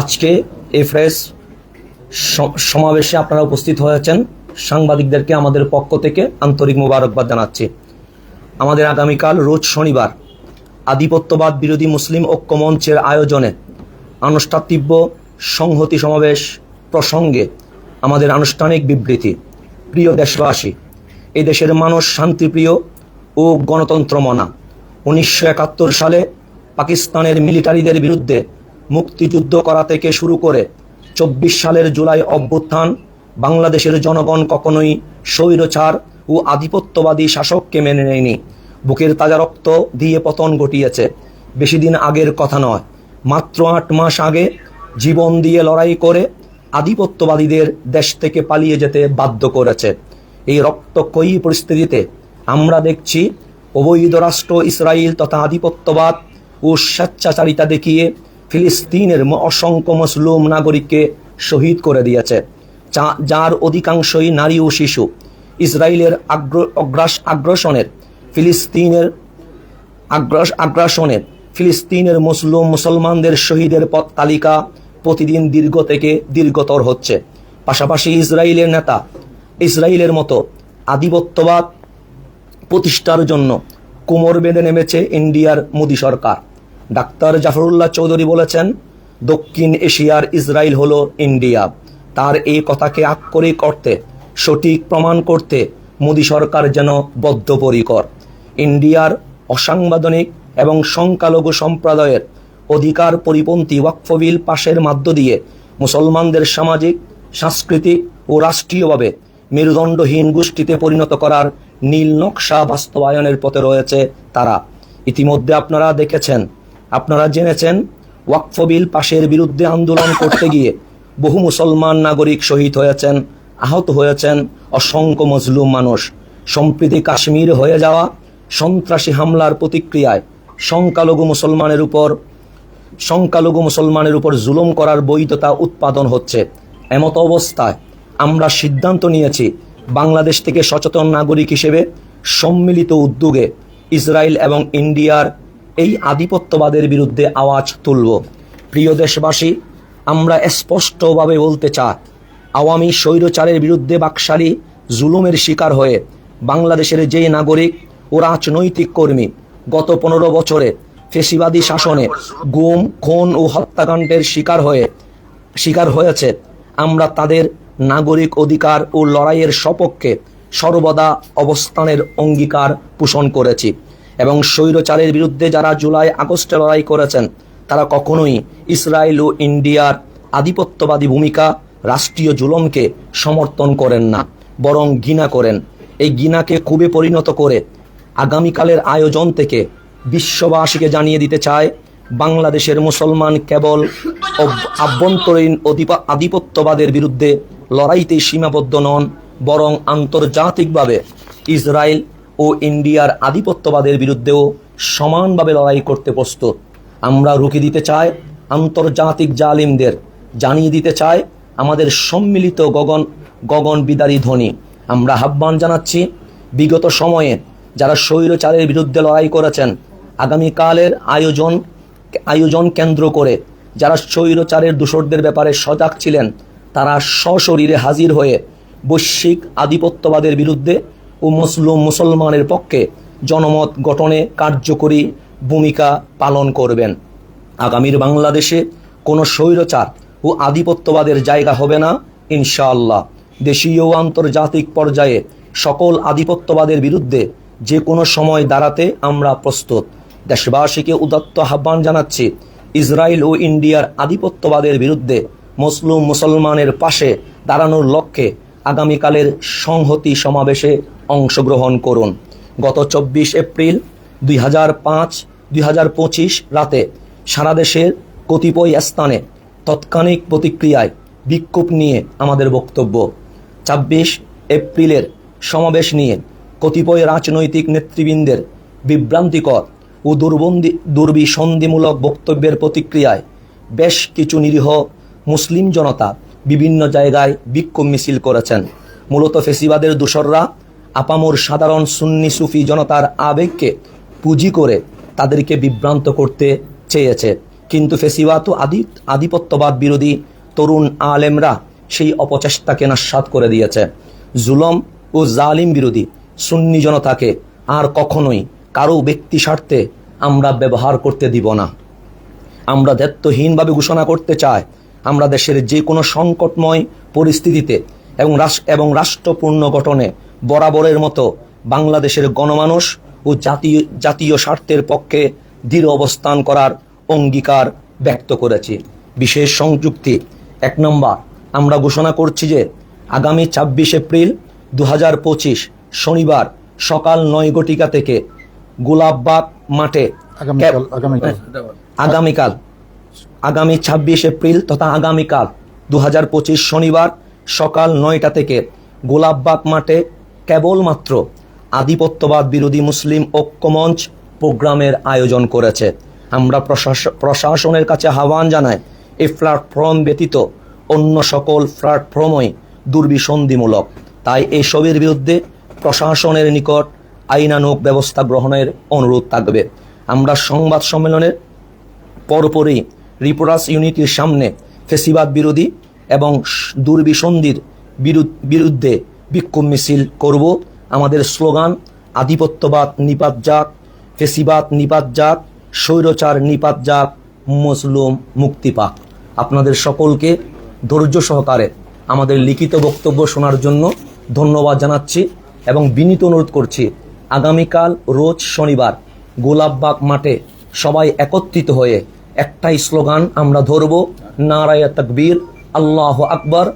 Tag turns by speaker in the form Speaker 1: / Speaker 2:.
Speaker 1: আজকে এই সমাবেশে আপনারা উপস্থিত হয়েছেন সাংবাদিকদেরকে আমাদের পক্ষ থেকে আন্তরিক মোবারকবাদ জানাচ্ছি। আমাদের আগামীকাল রোজ শনিবার আধিপত্যবাদ বিরোধী মুসলিম ঐক্য মঞ্চের আয়োজনে আনুষ্ঠাতিব্য সংহতি সমাবেশ প্রসঙ্গে আমাদের আনুষ্ঠানিক বিবৃতি। প্রিয় দেশবাসী এই দেশের মানুষ শান্তিপ্রিয় ও গণতন্ত্রমনা। উনিশশো একাত্তর সালে পাকিস্তানের মিলিটারিদের বিরুদ্ধে মুক্তিযুদ্ধ করা থেকে শুরু করে চব্বিশ সালের জুলাই অভ্যুত্থান বাংলাদেশের জনগণ কখনোই স্বৈরচার ও আধিপত্যবাদী শাসককে মেনে নেয়নি। বুকের তাজা রক্ত দিয়ে পতন ঘটিয়েছে। বেশি দিন আগের কথা নয়, মাত্র আট মাস আগে জীবন দিয়ে লড়াই করে আধিপত্যবাদীদের দেশ থেকে পালিয়ে যেতে বাধ্য করেছে। এই রক্তক্ষয়ী পরিস্থিতিতে আমরা দেখছি অবৈধ রাষ্ট্র ইসরায়েল তথা আধিপত্যবাদ ও স্বেচ্ছাচারিতা দেখিয়ে ফিলিস্তিনের অসংখ্য মুসলিম নাগরিককে শহীদ করে দিয়েছে। যার অধিকাংশই নারী ও শিশু। ইসরায়েলের আগ্র অগ্রাস আগ্রাসনের ফিলিস্তিনের আগ্রাস আগ্রাসনে ফিলিস্তিনের মুসলিম মুসলমানদের শহীদের পথ তালিকা প্রতিদিন দীর্ঘ থেকে দীর্ঘতর হচ্ছে। পাশাপাশি ইসরায়েলের নেতা ইসরায়েলের মতো আধিপত্যবাদ প্রতিষ্ঠার জন্য কোমর বেঁধে নেমেছে ইন্ডিয়ার মোদী সরকার। ডাক্তার জাফরুল্লাহ চৌধুরী বলেছেন, দক্ষিণ এশিয়ার ইসরায়েল হলো ইন্ডিয়া। তার এই কথাকে আক্ষরিক করতে সঠিক প্রমাণ করতে মোদী সরকার যেন বদ্ধপরিকর। ইন্ডিয়ার অসাংবিধানিক এবং সংখ্যালঘু সম্প্রদায়ের অধিকার পরিপন্থী ওয়াকফ বিল পাশের মাধ্য দিয়ে মুসলমানদের সামাজিক, সাংস্কৃতিক ও রাষ্ট্রীয়ভাবে মেরুদণ্ডহীন গোষ্ঠীতে পরিণত করার নীল নকশা বাস্তবায়নের পথে রয়েছে তারা। ইতিমধ্যে আপনারা দেখেছেন আপনারা জেনেছেন ওয়াকফবিল পাশের বিরুদ্ধে আন্দোলন করতে গিয়ে বহু মুসলমান নাগরিক শহীদ হয়েছেন, আহত হয়েছেন অসংখ্য মজলুম মানুষ। সম্প্রীতি কাশ্মীর হয়ে যাওয়া সন্ত্রাসী হামলার প্রতিক্রিয়ায় সংখ্যালঘু মুসলমানের উপর সংখ্যালঘু মুসলমানের উপর জুলুম করার বৈধতা উৎপাদন হচ্ছে। এমত অবস্থায় আমরা সিদ্ধান্ত নিয়েছি, বাংলাদেশ থেকে সচেতন নাগরিক হিসেবে সম্মিলিত উদ্যোগে ইসরায়েল এবং ইন্ডিয়ার এই আধিপত্যবাদের বিরুদ্ধে আওয়াজ তুলব। প্রিয় দেশবাসী, আমরা স্পষ্টভাবে বলতে চাই, আওয়ামী স্বৈরচারের বিরুদ্ধে বাকশালী জুলুমের শিকার হয়ে বাংলাদেশের যে নাগরিক ও রাজনৈতিক কর্মী গত পনেরো বছরে ফেসিবাদী শাসনে গুম, খুন ও হত্যাকাণ্ডের শিকার হয়ে, শিকার হয়েছে, আমরা তাদের নাগরিক অধিকার ও লড়াইয়ের সপক্ষে সর্বদা অবস্থানের অঙ্গীকার পোষণ করেছি। এবং স্বৈরচারের বিরুদ্ধে যারা জুলাই আগস্টে লড়াই করেছেন, তারা কখনোই ইসরায়েল ও ইন্ডিয়ার আধিপত্যবাদী ভূমিকা, রাষ্ট্রীয় জুলমকে সমর্থন করেন না, বরং ঘৃণা করেন। এই ঘৃণাকে খুবই পরিণত করে আগামীকালের আয়োজন থেকে বিশ্ববাসীকে জানিয়ে দিতে চায়, বাংলাদেশের মুসলমান কেবল আভ্যন্তরীণ আধিপত্যবাদের বিরুদ্ধে লড়াইতে সীমাবদ্ধ নন, বরং আন্তর্জাতিকভাবে ইসরায়েল ও ইন্ডিয়ার আধিপত্যবাদের বিরুদ্ধেও সমানভাবে লড়াই করতে প্রস্তুত। আমরা রুখে দিতে চাই আন্তর্জাতিক জালিমদের, জানিয়ে দিতে চাই আমাদের সম্মিলিত গগন গগন বিদারী ধ্বনি। আমরা আহ্বান জানাচ্ছি বিগত সময়ে যারা স্বৈরচারের বিরুদ্ধে লড়াই করেছেন, আগামীকালের আয়োজন আয়োজন কেন্দ্র করে যারা স্বৈরচারের দূষরদের ব্যাপারে সজাগ ছিলেন, তারা সশরীরে হাজির হয়ে বৈশ্বিক আধিপত্যবাদের বিরুদ্ধে ও মুসলিম মুসলমানের পক্ষে জনমত গঠনে কার্যকরী ভূমিকা পালন করবেন। আগামীর বাংলাদেশে কোনো স্বৈরচার ও আধিপত্যবাদের জায়গা হবে না, ইনশাআল্লাহ। দেশীয় ও আন্তর্জাতিক পর্যায়ে সকল আধিপত্যবাদের বিরুদ্ধে যে কোনো সময় দাঁড়াতে আমরা প্রস্তুত। দেশবাসীকে উদাত্ত আহ্বান জানাচ্ছি, ইসরায়েল ও ইন্ডিয়ার আধিপত্যবাদের বিরুদ্ধে মুসলিম মুসলমানের পাশে দাঁড়ানোর লক্ষ্যে আগামীকালের সংহতি সমাবেশে অংশগ্রহণ করুন। গত চব্বিশ এপ্রিল দুই হাজার পাঁচ, দুই হাজার পঁচিশ রাতে সারা দেশের কতিপয় স্থানে তৎক্ষণিক প্রতিক্রিয়ায় বিক্ষোভ নিয়ে আমাদের বক্তব্য। ছাব্বিশ এপ্রিলের সমাবেশ নিয়ে কতিপয় রাজনৈতিক নেতৃবৃন্দের বিভ্রান্তিকর ও দুর্বন্দি দুর্বিসন্ধিমূলক বক্তব্যের প্রতিক্রিয়ায় বেশ কিছু নিরীহ মুসলিম জনতা বিভিন্ন জায়গায় বিক্ষোভ মিছিল করেছেন। মূলত ফেসিবাদের দোসররা আপামর সাধারণ সুন্নি সুফি জনতার আবেগকে পুঁজি করে তাদেরকে বিভ্রান্ত করতে চেয়েছে। কিন্তু ফেসিবাদ ও আদি আধিপত্যবাদ বিরোধী তরুণ আলেমরা সেই অপচেষ্টাকে নাস্বাদ করে দিয়েছে। জুলম ও জালিম বিরোধী সুন্নি জনতাকে আর কখনোই কারও ব্যক্তি স্বার্থে আমরা ব্যবহার করতে দিব না। আমরা দায়িত্বহীনভাবে ঘোষণা করতে চাই আমরা দেশের যে কোনো সংকটময় পরিস্থিতিতে এবং এবং রাষ্ট্রপূর্ণ গঠনে বরাবরের মতো বাংলাদেশের গণমানুষ ও জাতীয় জাতীয় স্বার্থের পক্ষে দৃঢ় অবস্থান করার অঙ্গীকার ব্যক্ত করেছি। বিশেষ সংযুক্তি এক নম্বর আমরা ঘোষণা করছি যে আগামী ছাব্বিশ এপ্রিল দু হাজার পঁচিশ শনিবার সকাল নয় ঘটিকা থেকে গোলাপবাগ মাঠে
Speaker 2: আগামীকাল
Speaker 1: আগামী ছাব্বিশ এপ্রিল তথা আগামীকাল দু হাজার পঁচিশ শনিবার সকাল নয়টা থেকে গোলাপবাগ মাঠে কেবলমাত্র আধিপত্যবাদ বিরোধী মুসলিম ঐক্যমঞ্চ প্রোগ্রামের আয়োজন করেছে। আমরা প্রশাস- প্রশাসনের কাছে আহ্বান জানাই এই প্ল্যাটফর্ম ব্যতীত অন্য সকল প্ল্যাটফর্মই দুর্বিসন্ধিমূলক। তাই এসবের বিরুদ্ধে প্রশাসনের নিকট আইনানুক ব্যবস্থা গ্রহণের অনুরোধ থাকবে। আমরা সংবাদ সম্মেলনের পরপরই রিপোরাস ইউনিটির সামনে ফেসিবাদ বিরোধী এবং দুর্বিসন্ধির বিরুদ্ধে বিক্ষোভ মিছিল করব। আমাদের স্লোগান, আধিপত্যবাদ নিপাত যাক ফেসিবাদ নিপাত যাক স্বৈরচার নিপাত যাক মজলুম মুক্তি পাক। আপনাদের সকলকে ধৈর্য সহকারে আমাদের লিখিত বক্তব্য শোনার জন্য ধন্যবাদ জানাচ্ছি এবং বিনীত অনুরোধ করছি, আগামীকাল রোজ শনিবার গোলাপবাগ মাঠে সবাই একত্রিত হয়ে একটাই স্লোগান আমরা ধরব নারায় তকবীর আল্লাহ আকবর।